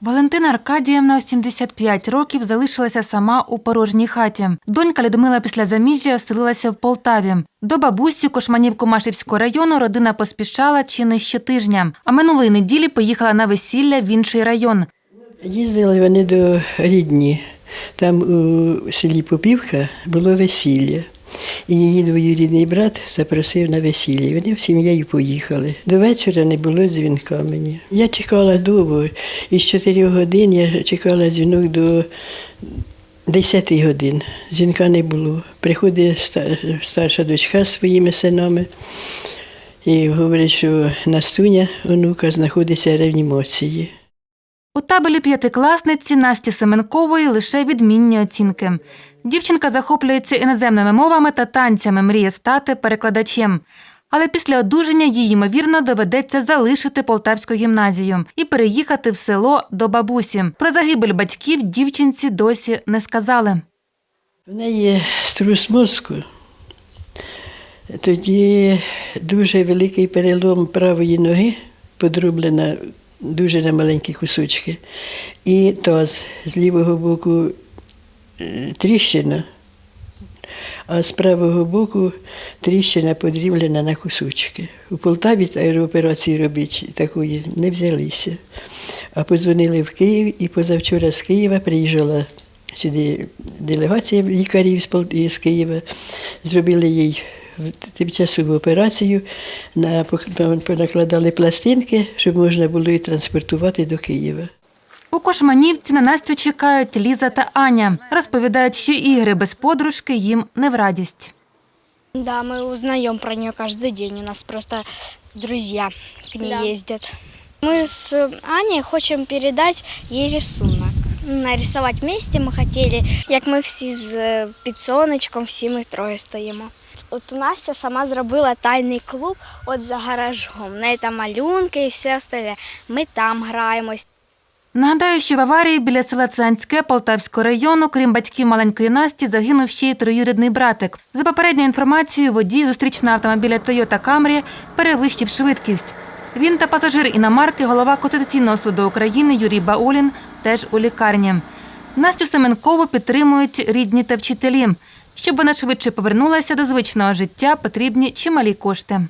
Валентина Аркадіївна 75 років залишилася сама у порожній хаті. Донька Людмила після заміжжя оселилася в Полтаві. До бабусі Кошманів Комашівського району родина поспішала чи не щотижня. А минулої неділі поїхала на весілля в інший район. Їздили вони до рідні. Там у селі Попівка було весілля. І її двоюрідний брат запросив на весілля. І Вони сім'єю поїхали. До вечора не було дзвінка мені. Я чекала довго. Із 4 годин я чекала дзвінок до 10 годин. Дзвінка не було. Приходить старша дочка з своїми синами і говорить, що Настуня, онука, знаходиться в реанімації. У табелі п'ятикласниці Насті Семенкової лише відмінні оцінки. Дівчинка захоплюється іноземними мовами та танцями, мріє стати перекладачем. Але після одужання їй, ймовірно, доведеться залишити Полтавську гімназію і переїхати в село до бабусі. Про загибель батьків дівчинці досі не сказали. В неї струс мозку. Тоді дуже великий перелом правої ноги, подроблена дуже на маленькі кусочки. І таз з лівого боку е, тріщина, а з правого боку тріщина подріблена на кусочки. У Полтаві аерооперації робити такої не взялися. А подзвонили в Київ і позавчора з Києва приїжджала сюди делегація лікарів з Києва. Зробили їй тимчасову операцію, на, понакладали пластинки, щоб можна було її транспортувати до Києва. У Кошманівці на Настю чекають Ліза та Аня. Розповідають, що ігри без подружки їм не в радість. Да, мы узнаем про нее каждый день. У нас просто друзья к ней ездят. Мы с Аней хочем передать ей рисунок. Нарисувати вместе ми хотіли, як ми всі з е, підсонечком, всі ми троє стоїмо. От Настя сама зробила тайний клуб от за гаражом. В неї там малюнки і все остальне. Ми там граємось. Нагадаю, що в аварії біля села Цанське Полтавського району, крім батьків маленької Насті, загинув ще й троюрідний братик. За попередньою інформацією, водій зустрічного автомобіля Toyota Camry перевищив швидкість. Він та пасажир іномарки, голова Конституційного суду України Юрій Баулін теж у лікарні. Настю Семенкову підтримують рідні та вчителі. Щоб вона швидше повернулася до звичного життя, потрібні чималі кошти.